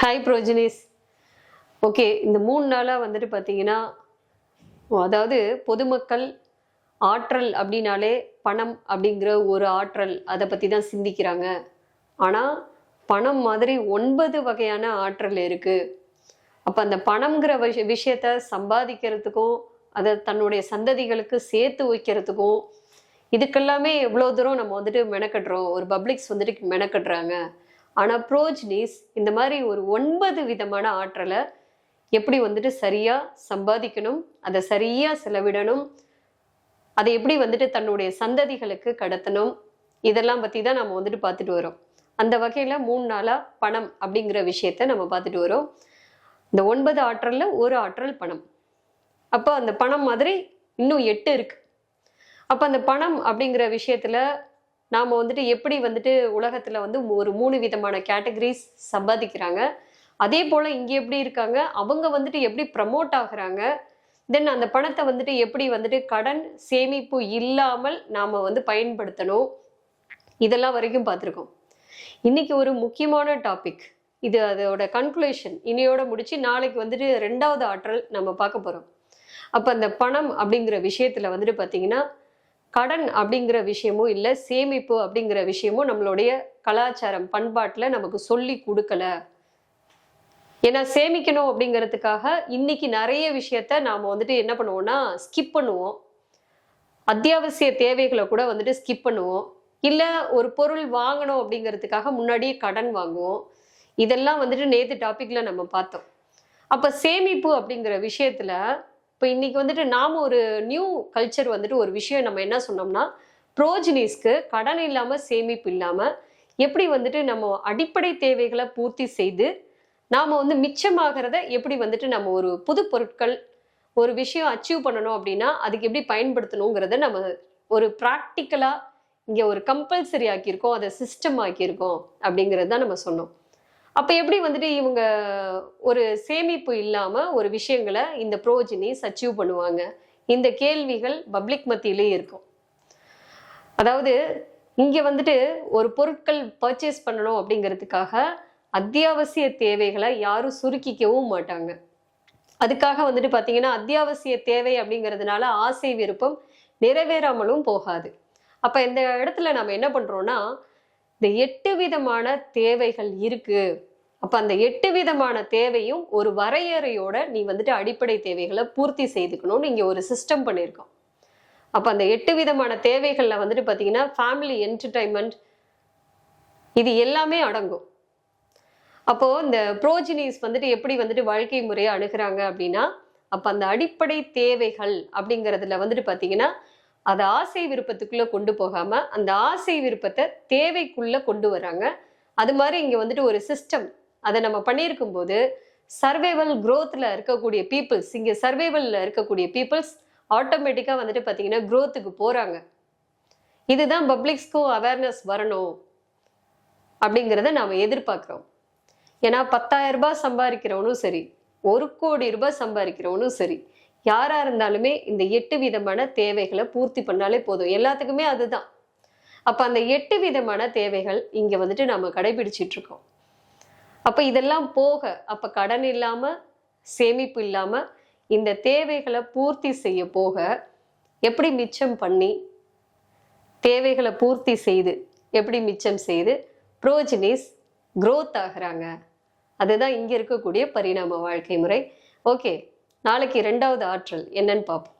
Hi ப்ரோஜினிஸ் okay இந்த மூணு நாளாக வந்துட்டு பார்த்தீங்கன்னா அதாவது பொதுமக்கள் ஆற்றல் அப்படின்னாலே பணம் அப்படிங்கிற ஒரு ஆற்றல் அதை பற்றி தான் சிந்திக்கிறாங்க. ஆனால் பணம் மாதிரி ஒன்பது வகையான ஆற்றல் இருக்குது அப்போ அந்த பணம்ங்கிற விஷ விஷயத்த சம்பாதிக்கிறதுக்கும் அதை தன்னுடைய சந்ததிகளுக்கு சேர்த்து வைக்கிறதுக்கும் இதுக்கெல்லாமே எவ்வளோ தூரம் நம்ம வந்துட்டு மெனக்கட்டுறோம்? ஒரு பப்ளிக்ஸ் வந்துட்டு மெனக்கட்டுறாங்க. ஆனால் ப்ரோஜ்னிஸ் இந்த மாதிரி ஒரு ஒன்பது விதமான ஆற்றலை எப்படி வந்துட்டு சரியாக சம்பாதிக்கணும் அதை சரியாக செலவிடணும் அதை எப்படி வந்துட்டு தன்னுடைய சந்ததிகளுக்கு கடத்தணும் இதெல்லாம் பற்றி தான் நம்ம வந்துட்டு பார்த்துட்டு வரோம். அந்த வகையில் மூணு நாளாக பணம் அப்படிங்கிற விஷயத்த நம்ம பார்த்துட்டு வரோம். இந்த ஒன்பது ஆற்றலில் ஒரு ஆற்றல் பணம். அப்போ அந்த பணம் மாதிரி இன்னும் எட்டு இருக்கு. அப்போ அந்த பணம் அப்படிங்கிற விஷயத்தில் நாம் வந்துட்டு எப்படி வந்துட்டு உலகத்தில் வந்து ஒரு மூணு விதமான கேட்டகரிஸ் சம்பாதிக்கிறாங்க. அதே போல் இங்கே எப்படி இருக்காங்க? அவங்க வந்துட்டு எப்படி ப்ரமோட் ஆகுறாங்க? தென் அந்த பணத்தை வந்துட்டு எப்படி வந்துட்டு கடன் சேமிப்பு இல்லாமல் நாம் வந்து பயன்படுத்தணும். இதெல்லாம் வரைக்கும் பார்த்துருக்கோம். இன்னைக்கு ஒரு முக்கியமான டாபிக் இது அதோட கன்க்ளூஷன் இனியோட முடிச்சு நாளைக்கு வந்துட்டு ரெண்டாவது ஆற்றல் நம்ம பார்க்க போகிறோம் அப்போ அந்த பணம் அப்படிங்கிற விஷயத்தில் வந்துட்டு பார்த்தீங்கன்னா கடன் அப்படிங்கிற விஷயமும் இல்லை சேமிப்பு அப்படிங்கிற விஷயமும் நம்மளுடைய கலாச்சாரம் பண்பாட்டில் நமக்கு சொல்லி கொடுக்கல. ஏன்னா சேமிக்கணும் அப்படிங்கிறதுக்காக இன்னைக்கு நிறைய விஷயத்த நாம் வந்துட்டு என்ன பண்ணுவோம்னா ஸ்கிப் பண்ணுவோம். அத்தியாவசிய தேவைகளை கூட வந்துட்டு ஸ்கிப் பண்ணுவோம். இல்லை ஒரு பொருள் வாங்கணும் அப்படிங்கிறதுக்காக முன்னாடியே கடன் வாங்குவோம். இதெல்லாம் வந்துட்டு நேற்று டாப்பிக்கில் நம்ம பார்த்தோம். அப்போ சேமிப்பு அப்படிங்கிற விஷயத்தில் இப்போ இன்னைக்கு வந்துட்டு நாம் ஒரு நியூ கல்ச்சர் வந்துட்டு ஒரு விஷயம் நம்ம என்ன சொன்னோம்னா ப்ரோஜினிஸ்க்கு கடன் இல்லாமல் சேமிப்பு இல்லாமல் எப்படி வந்துட்டு நம்ம அடிப்படை தேவைகளை பூர்த்தி செய்து நாம் வந்து மிச்சமாகிறத எப்படி வந்துட்டு நம்ம ஒரு புது பொருட்கள் ஒரு விஷயம் அச்சீவ் பண்ணணும் அப்படின்னா அதுக்கு எப்படி பயன்படுத்தணுங்கிறத நம்ம ஒரு ப்ராக்டிக்கலாக இங்கே ஒரு கம்பல்சரி ஆக்கியிருக்கோம் அதை சிஸ்டம் ஆக்கியிருக்கோம் அப்படிங்கிறது தான் நம்ம சொன்னோம். அப்போ எப்படி வந்துட்டு இவங்க ஒரு சேமிப்பு இல்லாமல் ஒரு விஷயங்களை இந்த ப்ரோஜினிஸ் அச்சீவ் பண்ணுவாங்க? இந்த கேள்விகள் பப்ளிக் மத்தியிலே இருக்கும். அதாவது இங்கே வந்துட்டு ஒரு பொருட்கள் பர்ச்சேஸ் பண்ணணும் அப்படிங்கிறதுக்காக அத்தியாவசிய தேவைகளை யாரும் சுருக்கிக்கவும் மாட்டாங்க. அதுக்காக வந்துட்டு பார்த்தீங்கன்னா அத்தியாவசிய தேவை அப்படிங்கிறதுனால ஆசை விருப்பம் நிறைவேறாமலும் போகாது. அப்போ இந்த இடத்துல நம்ம என்ன பண்ணுறோம்னா இந்த எட்டு விதமான தேவைகள் இருக்கு. அப்ப அந்த எட்டு விதமான தேவையும் ஒரு வரையறையோட நீ வந்துட்டு அடிப்படை தேவைகளை பூர்த்தி செய்துக்கணும்னு இங்க ஒரு சிஸ்டம் பண்ணியிருக்கோம். அப்ப அந்த எட்டு விதமான தேவைகள்ல வந்துட்டு பாத்தீங்கன்னா ஃபேமிலி என்டர்டைன்மெண்ட் இது எல்லாமே அடங்கும். அப்போ இந்த புரோஜினிஸ் வந்துட்டு எப்படி வந்துட்டு வாழ்க்கை முறையை அணுகிறாங்க அப்படின்னா அப்ப அந்த அடிப்படை தேவைகள் அப்படிங்கிறதுல வந்துட்டு பாத்தீங்கன்னா அதை ஆசை விருப்பத்துக்குள்ள கொண்டு போகாம அந்த ஆசை விருப்பத்தை தேவைக்குள்ள கொண்டு வராங்க அது மாதிரி இங்க வந்துட்டு ஒரு சிஸ்டம் அதை நம்ம பண்ணியிருக்கும் போது சர்வைவல் குரோத்தில் இருக்கக்கூடிய பீப்புள்ஸ் இங்கே சர்வைவலில் இருக்கக்கூடிய பீப்புள்ஸ் ஆட்டோமேட்டிக்காக வந்துட்டு பார்த்தீங்கன்னா குரோத்துக்கு போகிறாங்க இதுதான் பப்ளிக்ஸ்க்கும் அவேர்னஸ் வரணும் அப்படிங்கிறத நாம் எதிர்பார்க்குறோம். ஏன்னா பத்தாயிரம் ரூபாய் சம்பாதிக்கிறவனும் சரி ஒரு கோடி ரூபாய் சம்பாதிக்கிறவனும் சரி யாரா இருந்தாலுமே இந்த எட்டு விதமான தேவைகளை பூர்த்தி பண்ணாலே போதும். எல்லாத்துக்குமே அதுதான். அப்ப அந்த எட்டு விதமான தேவைகள் இங்க வந்துட்டு நம்ம கடைபிடிச்சிட்டு இருக்கோம் அப்ப இதெல்லாம் போக அப்ப கடன் இல்லாம சேமிப்பு இல்லாம இந்த தேவைகளை பூர்த்தி செய்ய போக எப்படி மிச்சம் பண்ணி தேவைகளை பூர்த்தி செய்து எப்படி மிச்சம் செய்து ப்ரோஜினிஸ் க்ரோத் ஆகிறாங்க. அதுதான் இங்கே இருக்கக்கூடிய பரிணாம வாழ்க்கை முறை. ஓகே. நாளைக்கு ரெண்டாவது ஆற்றல் என்னன்னு பார்ப்போம்